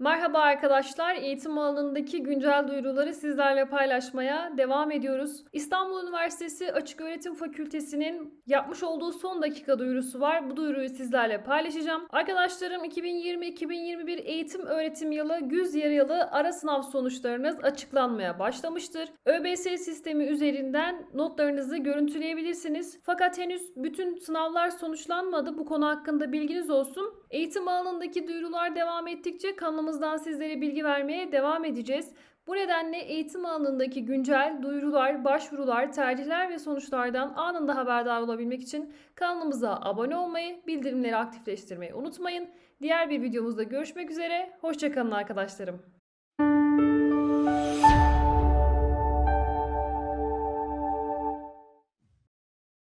Merhaba arkadaşlar. Eğitim alanındaki güncel duyuruları sizlerle paylaşmaya devam ediyoruz. İstanbul Üniversitesi Açık Öğretim Fakültesi'nin yapmış olduğu son dakika duyurusu var. Bu duyuruyu sizlerle paylaşacağım. Arkadaşlarım 2020-2021 eğitim öğretim yılı güz yarı yılı ara sınav sonuçlarınız açıklanmaya başlamıştır. ÖBS sistemi üzerinden notlarınızı görüntüleyebilirsiniz. Fakat henüz bütün sınavlar sonuçlanmadı. Bu konu hakkında bilginiz olsun. Eğitim alanındaki duyurular devam ettikçe kanalımızdan sizlere bilgi vermeye devam edeceğiz. Bu nedenle eğitim alanındaki güncel duyurular, başvurular, tercihler ve sonuçlardan anında haberdar olabilmek için kanalımıza abone olmayı, bildirimleri aktifleştirmeyi unutmayın. Diğer bir videomuzda görüşmek üzere. Hoşçakalın arkadaşlarım.